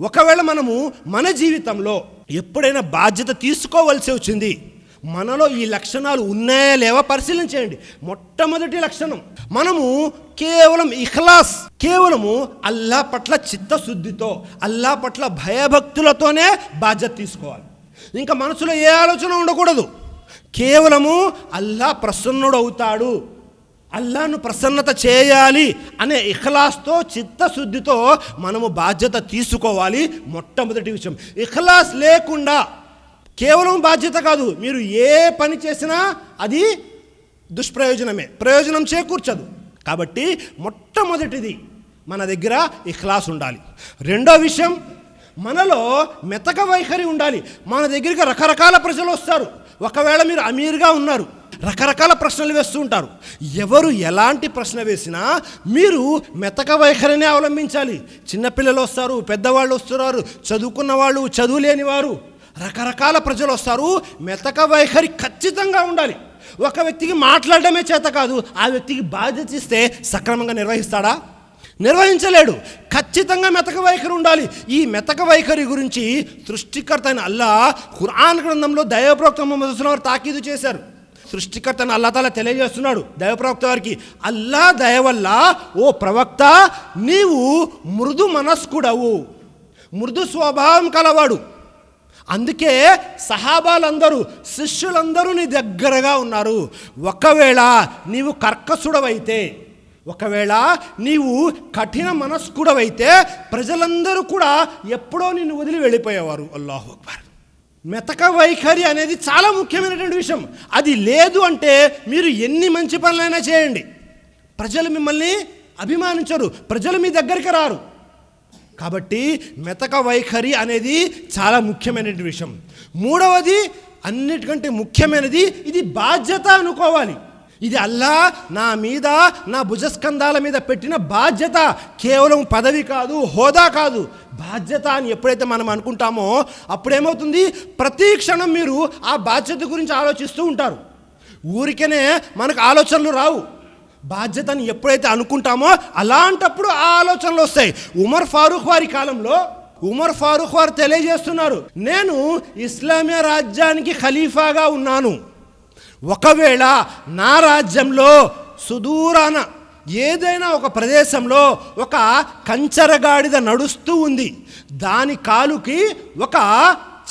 ఒకవేళ మనము మన జీవితంలో ఎప్పుడైనా బాధ్యత తీసుకోవలసి వచ్చింది మనలో ఈ లక్షణాలు ఉన్నాయా లేవా పరిశీలించేయండి మొట్టమొదటి లక్షణం మనము కేవలం ఇఖ్లాస్ కేవలము అల్లా పట్ల చిత్తశుద్ధితో అల్లా పట్ల భయభక్తులతోనే బాధ్యత తీసుకోవాలి. ఇంకా మనసులో ఏ ఆలోచన ఉండకూడదు. కేవలము అల్లా ప్రసన్నుడవుతాడు అల్లాను ప్రసన్నత చేయాలి అనే ఇఖలాస్తో చిత్తశుద్ధితో మనము బాధ్యత తీసుకోవాలి మొట్టమొదటి విషయం. ఇఖలాస్ లేకుండా కేవలం బాధ్యత కాదు మీరు ఏ పని చేసినా అది దుష్ప్రయోజనమే. ప్రయోజనం చేకూర్చదు. కాబట్టి మొట్టమొదటిది మన దగ్గర ఇఖ్లాస్ ఉండాలి. రెండో విషయం మనలో మెతక వైఖరి ఉండాలి. మన దగ్గరికి రకరకాల ప్రజలు వస్తారు. ఒకవేళ మీరు అమీర్గా ఉన్నారు రకరకాల ప్రశ్నలు వేస్తూ ఉంటారు. ఎవరు ఎలాంటి ప్రశ్న వేసినా మీరు మెతక వైఖరిని అవలంబించాలి. చిన్నపిల్లలు వస్తారు పెద్దవాళ్ళు వస్తున్నారు చదువుకున్న వాళ్ళు చదువు లేని వారు. రకరకాల ప్రజలు వస్తారు మెతక వైఖరి ఖచ్చితంగా ఉండాలి. ఒక వ్యక్తికి మాట్లాడడమే చేత కాదు ఆ వ్యక్తికి బాధ్యత ఇస్తే సక్రమంగా నిర్వహిస్తాడా? నిర్వహించలేడు. ఖచ్చితంగా మెతక వైఖరి ఉండాలి. ఈ మెతక వైఖరి గురించి సృష్టికర్త అయిన అల్లా ఖురాన్ గ్రంథంలో దైవప్రోక్త మొహమ్మద్ వారు తాకీదు చేశారు. సృష్టికర్తను అయిన అల్లా తాలా తెలియజేస్తున్నాడు. దైవప్రవక్త వారికి అల్లా దయ వల్ల ఓ ప్రవక్త నీవు మృదు మనస్కుడవు. మృదు స్వభావం కలవాడు. అందుకే సహాబాలందరూ శిష్యులందరూ నీ దగ్గరగా ఉన్నారు. ఒకవేళ నీవు కర్కసుడవైతే ఒకవేళ నీవు కఠిన మనస్కుడవైతే ప్రజలందరూ కూడా ఎప్పుడో నిన్ను వదిలి వెళ్ళిపోయేవారు. అల్లాహు అక్బర్. మెతక వైఖరి అనేది చాలా ముఖ్యమైనటువంటి విషయం. అది లేదు అంటే మీరు ఎన్ని మంచి పనులైనా చేయండి. ప్రజలు మిమ్మల్ని అభిమానించరు. ప్రజలు మీ దగ్గరికి రారు. కాబట్టి మెతక వైఖరి అనేది చాలా ముఖ్యమైనటువంటి విషయం. మూడవది అన్నిటికంటే ముఖ్యమైనది ఇది బాధ్యత అనుకోవాలి. ఇది అల్లా నా మీద నా భుజస్కంధాల మీద పెట్టిన బాధ్యత కేవలం పదవి కాదు హోదా కాదు. బాధ్యత అని ఎప్పుడైతే మనం అనుకుంటామో అప్పుడేమవుతుంది? ప్రతి క్షణం మీరు ఆ బాధ్యత గురించి ఆలోచిస్తూ ఉంటారు. ఊరికనే మనకు ఆలోచనలు రావు. బాధ్యతని ఎప్పుడైతే అనుకుంటామో అలాంటప్పుడు ఆ ఆలోచనలు వస్తాయి. ఉమర్ ఫారూక్ వారి కాలంలో ఉమర్ ఫారూక్ వారు తెలియజేస్తున్నారు నేను ఇస్లామియా రాజ్యానికి ఖలీఫాగా ఉన్నాను. ఒకవేళ నా రాజ్యంలో సుదూరాన ఏదైనా ఒక ప్రదేశంలో ఒక కంచరగాడిద నడుస్తూ ఉంది దాని కాలుకి ఒక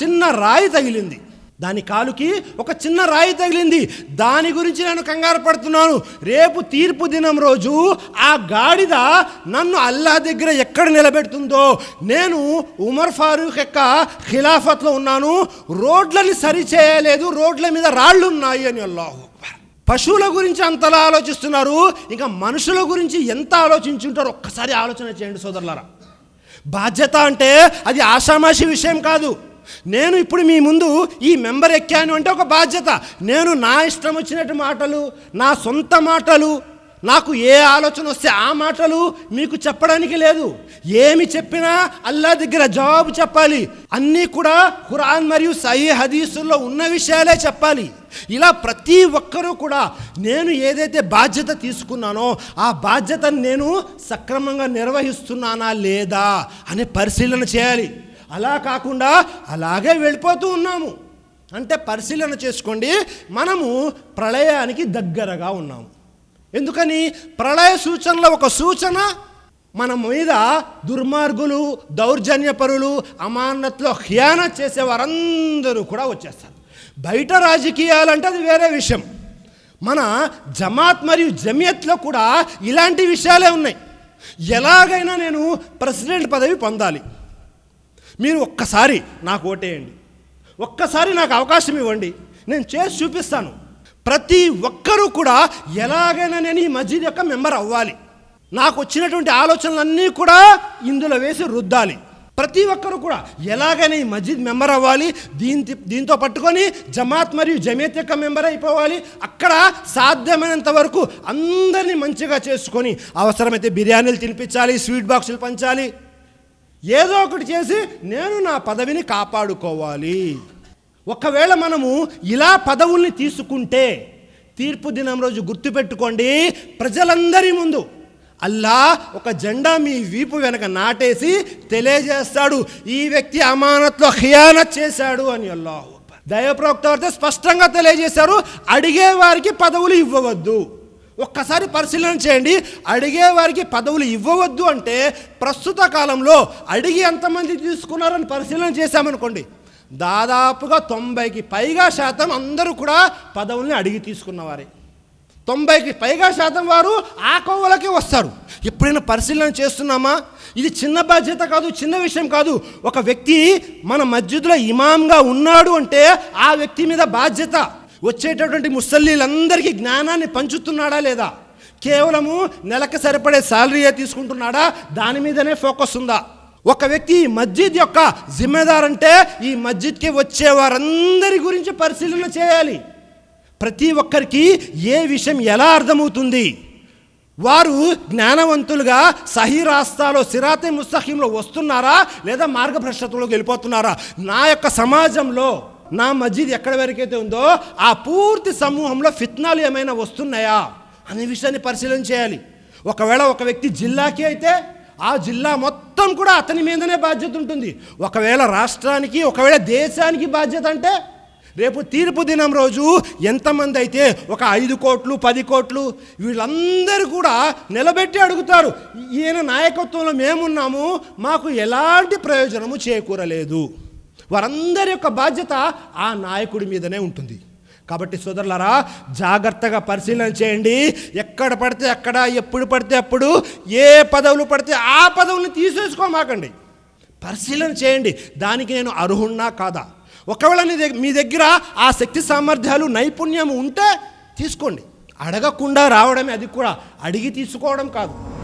చిన్న రాయి తగిలింది. దాని కాలుకి ఒక చిన్న రాయి తగిలింది. దాని గురించి నేను కంగారు పడుతున్నాను. రేపు తీర్పు దినం రోజు ఆ గాడిద నన్ను అల్లా దగ్గర ఎక్కడ నిలబెడుతుందో నేను ఉమర్ ఫారూక్ యొక్క ఖిలాఫత్లో ఉన్నాను. రోడ్లని సరి చేయలేదు రోడ్ల మీద రాళ్ళు ఉన్నాయి అని అల్లాహు పశువుల గురించి అంతలా ఆలోచిస్తున్నారు. ఇంకా మనుషుల గురించి ఎంత ఆలోచించుంటారో ఒక్కసారి ఆలోచన చేయండి సోదరులారా. బాధ్యత అంటే అది ఆషామాషి విషయం కాదు. నేను ఇప్పుడు మీ ముందు ఈ మెంబర్ ఎక్కాను అంటే ఒక బాధ్యత. నేను నా ఇష్టం వచ్చినట్టు మాటలు నా సొంత మాటలు నాకు ఏ ఆలోచన వస్తే ఆ మాటలు మీకు చెప్పడానికి లేదు. ఏమి చెప్పినా అల్లా దగ్గర జవాబు చెప్పాలి. అన్నీ కూడా ఖురాన్ మరియు సహీ హదీసుల్లో ఉన్న విషయాలే చెప్పాలి. ఇలా ప్రతి ఒక్కరూ కూడా నేను ఏదైతే బాధ్యత తీసుకున్నానో ఆ బాధ్యతను నేను సక్రమంగా నిర్వహిస్తున్నానా లేదా అనే పరిశీలన చేయాలి. అలా కాకుండా అలాగే వెళ్ళిపోతూ ఉన్నాము. అంటే పరిశీలన చేసుకోండి మనము ప్రళయానికి దగ్గరగా ఉన్నాము. ఎందుకని? ప్రళయ సూచనలో ఒక సూచన మన మీద దుర్మార్గులు దౌర్జన్యపరులు అమానత్లో హ్యాన చేసే వారందరూ కూడా వచ్చేస్తారు. బయట రాజకీయాలంటే అది వేరే విషయం. మన జమాత్ మరియు జమియత్లో కూడా ఇలాంటి విషయాలే ఉన్నాయి. ఎలాగైనా నేను ప్రెసిడెంట్ పదవి పొందాలి. మీరు ఒక్కసారి నాకు ఓటేయండి. ఒక్కసారి నాకు అవకాశం ఇవ్వండి. నేను చేసి చూపిస్తాను. ప్రతి ఒక్కరూ కూడా ఎలాగైనా నేను ఈ మస్జిద్ యొక్క మెంబర్ అవ్వాలి. నాకు వచ్చినటువంటి ఆలోచనలన్నీ కూడా ఇందులో వేసి రుద్దాలి. ప్రతి ఒక్కరు కూడా ఎలాగైనా ఈ మస్జిద్ మెంబర్ అవ్వాలి. దీంతో దీంతో పట్టుకొని జమాత్ మరియు జమేత్ యొక్క మెంబర్ అయిపోవాలి. అక్కడ సాధ్యమైనంత వరకు అందరినీ మంచిగా చేసుకొని అవసరమైతే బిర్యానీలు తినిపించాలి స్వీట్ బాక్సులు పంచాలి. ఏదో ఒకటి చేసి నేను నా పదవిని కాపాడుకోవాలి. ఒకవేళ మనము ఇలా పదవుల్ని తీసుకుంటే తీర్పు దినం రోజు గుర్తుపెట్టుకోండి ప్రజలందరి ముందు. అల్లా ఒక జెండా మీ వీపు వెనక నాటేసి తెలియజేస్తాడు ఈ వ్యక్తి అమానత్లో ఖియానత్ చేశాడు అని అల్లాహు అక్బర్. వారితో స్పష్టంగా తెలియజేశారు అడిగే వారికి పదవులు ఇవ్వవద్దు. ఒక్కసారి పరిశీలన చేయండి. అడిగే వారికి పదవులు ఇవ్వవద్దు అంటే ప్రస్తుత కాలంలో అడిగి ఎంతమంది తీసుకున్నారని పరిశీలన చేశామనుకోండి. దాదాపుగా తొంభైకి పైగా శాతం అందరూ కూడా పదవుల్ని అడిగి తీసుకున్నవారే. తొంభైకి పైగా శాతం వారు ఆ కోవలకే వస్తారు. ఎప్పుడైనా పరిశీలన చేస్తున్నామా? ఇది చిన్న బాధ్యత కాదు చిన్న విషయం కాదు. ఒక వ్యక్తి మన మస్జిద్లో ఇమాంగా ఉన్నాడు అంటే ఆ వ్యక్తి మీద బాధ్యత. వచ్చేటటువంటి ముసల్లీలందరికీ జ్ఞానాన్ని పంచుతున్నాడా లేదా? కేవలము నెలకు సరిపడే శాలరీయే తీసుకుంటున్నాడా? దాని మీదనే ఫోకస్ ఉందా? ఒక వ్యక్తి ఈ మస్జిద్ యొక్క జిమ్మెదార్ అంటే ఈ మస్జిద్కి వచ్చే వారందరి గురించి పరిశీలన చేయాలి. ప్రతి ఒక్కరికి ఏ విషయం ఎలా అర్థమవుతుంది? వారు జ్ఞానవంతులుగా సహీ రాస్తాలో సిరాతే ముస్తహీంలో వస్తున్నారా లేదా మార్గభ్రష్టతలోకి వెళ్ళిపోతున్నారా? నా యొక్క సమాజంలో నా మస్జిద్ ఎక్కడ వరకైతే ఉందో ఆ పూర్తి సమూహంలో ఫిత్నాలు ఏమైనా వస్తున్నాయా అనే విషయాన్ని పరిశీలన చేయాలి. ఒకవేళ ఒక వ్యక్తి జిల్లాకి అయితే ఆ జిల్లా మొత్తం కూడా అతని మీదనే బాధ్యత ఉంటుంది. ఒకవేళ రాష్ట్రానికి ఒకవేళ దేశానికి బాధ్యత అంటే రేపు తీర్పు దినం రోజు ఎంతమంది అయితే ఒక ఐదు కోట్లు పది కోట్లు వీళ్ళందరూ కూడా నిలబెట్టి అడుగుతారు. ఈయన నాయకత్వంలో మేమున్నాము మాకు ఎలాంటి ప్రయోజనము చేకూరలేదు. వారందరి యొక్క బాధ్యత ఆ నాయకుడి మీదనే ఉంటుంది. కాబట్టి సోదరులరా జాగ్రత్తగా పరిశీలన చేయండి. ఎక్కడ పడితే అక్కడ ఎప్పుడు పడితే అప్పుడు ఏ పదవులు పడితే ఆ పదవులను తీసేసుకోమాకండి. పరిశీలన చేయండి. దానికి నేను అర్హున్నా కాదా? ఒకవేళ నీ మీ దగ్గర ఆ శక్తి సామర్థ్యాలు నైపుణ్యం ఉంటే తీసుకోండి. అడగకుండా రావడమే అది కూడా అడిగి తీసుకోవడం కాదు.